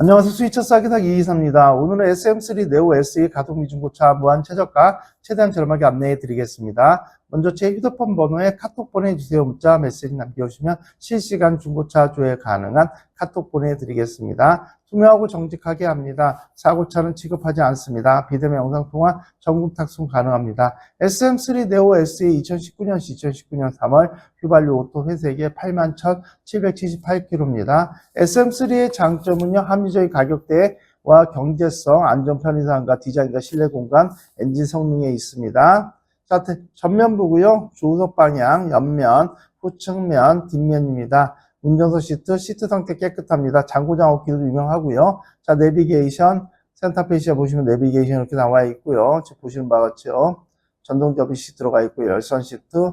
안녕하세요. 스위처 싸기사기 이희사입니다. 오늘은 SM3 네오 SE 가동 미중고차 무한 최저가 최대한 저렴하게 안내해 드리겠습니다. 먼저 제 휴대폰 번호에 카톡 보내주세요. 문자 메시지 남겨주시면 실시간 중고차 조회 가능한 카톡 보내드리겠습니다. 투명하고 정직하게 합니다. 사고차는 취급하지 않습니다. 비대면 영상통화 전국 탁송 가능합니다. SM3 네오 SE 2019년 시 2019년 3월 휘발유 오토 회색에 81,778km입니다. SM3의 장점은요, 합리적인 가격대와 경제성, 안전 편의성과 디자인과 실내 공간, 엔진 성능에 있습니다. 자, 대- 전면부고요. 조수석 방향, 옆면, 후측면, 뒷면입니다. 운전석 시트, 시트 상태 깨끗합니다. 장고장 없기도 유명하고요. 자, 내비게이션, 센터페이시아 보시면 내비게이션 이렇게 나와 있고요. 지금 보시는 바와 같이요. 전동 접이시 들어가 있고요. 열선 시트,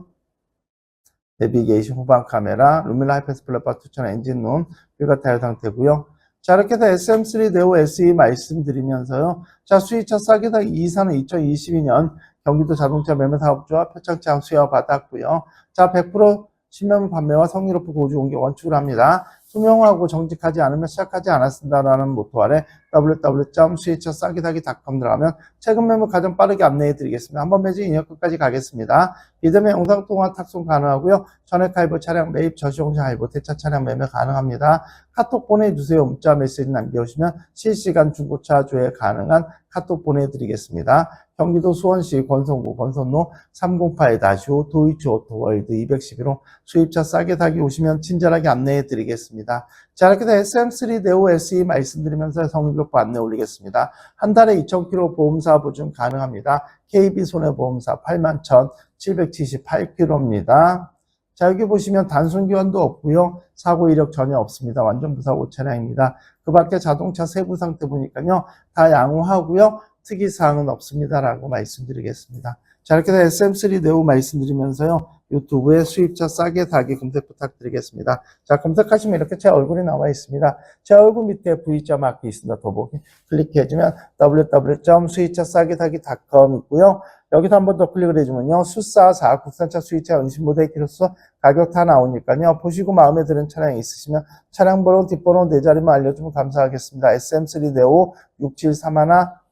내비게이션 후방 카메라, 루미나 하이패스 플랫바 투천 엔진룸, 휠과 타이어 상태고요. 자, 이렇게 해서 SM3 네오 SE 말씀드리면서요. 자, 수입차 싸게다 이사는 2022년 경기도 자동차 매매 사업주와 표창장 수여 받았고요. 자, 100% 신명 판매와 성의 높은 고주 공개 원칙을 합니다. 투명하고 정직하지 않으면 시작하지 않았습니다라는 모토 아래 www.수입차싸기다기.com 들어가면 최근 매물 가장 빠르게 안내해 드리겠습니다. 한번 매진 인역 끝까지 가겠습니다. 비대면 영상 통화 탁송 가능하고요. 전액 할부 차량 매입 저시공시 할부 대차 차량 매매 가능합니다. 카톡 보내주세요. 문자 메시지 남겨주시면 실시간 중고차 조회 가능한 카톡 보내드리겠습니다. 경기도 수원시 권성구 권선로 308-5 도이치 오토월드 211호 수입차 싸게 사기 오시면 친절하게 안내해 드리겠습니다. 자, 이렇게 해서 SM3 네오 SE 말씀드리면서 성능교포 안내 올리겠습니다. 한 달에 2,000km 보험사 보증 가능합니다. KB 손해보험사 81,778km입니다. 자, 여기 보시면 단순 교환도 없고요. 사고 이력 전혀 없습니다. 완전 무사고 차량입니다. 그 밖에 자동차 세부 상태 보니까요. 다 양호하고요. 특이 사항은 없습니다라고 말씀드리겠습니다. 자, 이렇게 해서 SM3 네오 말씀드리면서요. 유튜브에 수입차 싸게 사기 검색 부탁드리겠습니다. 자, 검색하시면 이렇게 제 얼굴이 나와 있습니다. 제 얼굴 밑에 V자 마크 있습니다. 더보기 클릭해주면 www.수입차 싸게 사기.com 있고요. 여기서 한 번 더 클릭을 해주면요. 수사4 국산차 수입차 은신 모델 키로수 가격 다 나오니까요. 보시고 마음에 드는 차량이 있으시면 차량 번호, 뒷번호 네 자리만 알려주면 감사하겠습니다. SM3 네오 6731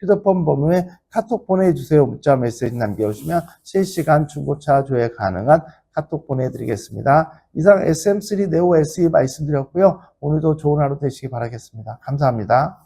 휴대폰 번호에 카톡 보내주세요. 문자 메시지 남겨주시면 실시간 중고차 조회 가능한 카톡 보내드리겠습니다. 이상 SM3 네오 SE 말씀드렸고요. 오늘도 좋은 하루 되시기 바라겠습니다. 감사합니다.